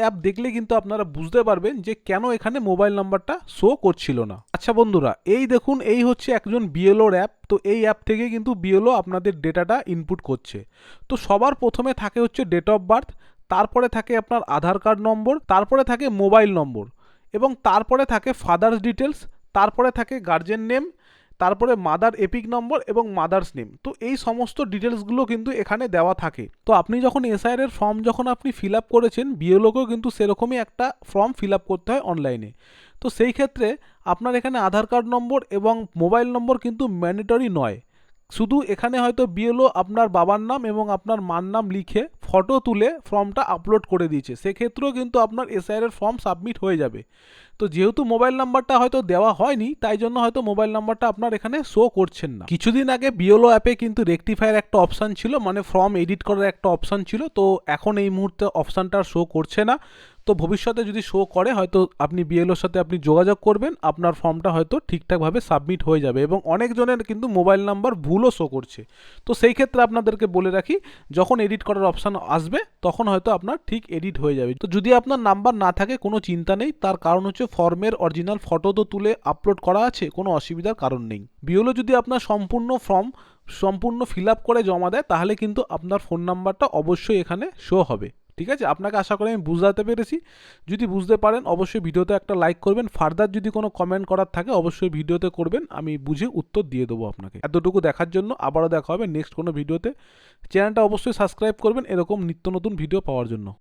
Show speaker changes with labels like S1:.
S1: App দেখলে কিন্তু আপনারা বুঝতে পারবেন যে কেন এখানে মোবাইল নাম্বারটা শো করছিল না। আচ্ছা বন্ধুরা, এই দেখুন, এই হচ্ছে একজন বিএলওর অ্যাপ তো এই অ্যাপ থেকে কিন্তু বিএলও আপনাদের ডেটাটা ইনপুট করছে। তো সবার প্রথমে থাকে হচ্ছে ডেট অফ বার্থ তারপরে থাকে আপনার আধার কার্ড নম্বর তারপরে থাকে মোবাইল নম্বর এবং তারপরে থাকে ফাদার্স ডিটেলস তারপরে থাকে গার্জেন নেম তারপরে মাদার এপিক নম্বর এবং মাদার্স নেম। তো এই সমস্ত ডিটেলসগুলো কিন্তু এখানে দেওয়া থাকে। তো আপনি যখন এসআইআর এর ফর্ম যখন আপনি ফিল আপ করেছেন বিএলওকেও কিন্তু সেরকমই একটা ফর্ম ফিল আপ করতে হয় অনলাইনে তো সেই ক্ষেত্রে আপনার এখানে আধার কার্ড নম্বর এবং মোবাইল নম্বর কিন্তু ম্যান্ডেটরি নয়। শুধু এখানে হয়তো বিএলও আপনার বাবার নাম এবং আপনার মার নাম লিখে ফটো তুলে ফর্মটা আপলোড করে দিয়েছে। সেক্ষেত্রেও কিন্তু আপনার এসআইআর এর ফর্ম সাবমিট হয়ে যাবে। তো যেহেতু মোবাইল নাম্বারটা হয়তো দেওয়া হয়নি, তাই জন্য হয়তো মোবাইল নাম্বারটা আপনার এখানে শো করছেন না। কিছুদিন আগে বিওলো অ্যাপে কিন্তু রেকটিফায়ার একটা অপশান ছিল মানে ফর্ম এডিট করার একটা অপশান ছিল। তো এখন এই মুহূর্তে অপশানটা শো করছে না। তো ভবিষ্যতে যদি শো করে, হয়তো আপনি বিএলওর সাথে আপনি যোগাযোগ করবেন, আপনার ফর্মটা হয়তো ঠিকঠাকভাবে সাবমিট হয়ে যাবে এবং অনেকজনের কিন্তু মোবাইল নাম্বার ভুলও শো করছে। তো সেই ক্ষেত্রে আপনাদেরকে বলে রাখি, যখন এডিট করার অপশান আসবে, তখন হয়তো আপনার ঠিক এডিট হয়ে যাবে। তো যদি আপনার নাম্বার না থাকে, কোনো চিন্তা নেই, তার কারণ হচ্ছে ফর্মের অরিজিনাল ফটো তো তুলে আপলোড করা আছে, কোনো অসুবিধার কারণ নেই। বিওলো যদি আপনার সম্পূর্ণ ফর্ম সম্পূর্ণ ফিল আপ করে জমা দেয়, তাহলে কিন্তু আপনার ফোন নাম্বারটা অবশ্যই এখানে শো হবে। ঠিক আছে? আপনাকে আশা করি আমি বুঝাতে পেরেছি। যদি বুঝতে পারেন, অবশ্যই ভিডিওতে একটা লাইক করবেন। ফার্দার যদি কোনো কমেন্ট করার থাকে, অবশ্যই ভিডিওতে করবেন। আমি বুঝে উত্তর দিয়ে দেবো আপনাকে। এতটুকু দেখার জন্য আবারও দেখা হবে নেক্সট কোনো ভিডিওতে। চ্যানেলটা অবশ্যই সাবস্ক্রাইব করবেন। এরকম নিত্য নতুন ভিডিও পাওয়ার জন্য।